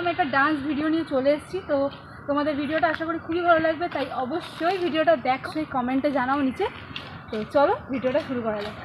আমি একটা dance video নিয়ে চলে এসেছি। তো তোমাদের ভিডিওটা আশা করি খুবই ভালো লাগবে। তাই অবশ্যই ভিডিওটা দেখো, সেই কমেন্টে জানাও নিচে। তো চলো ভিডিওটা শুরু করা যাক।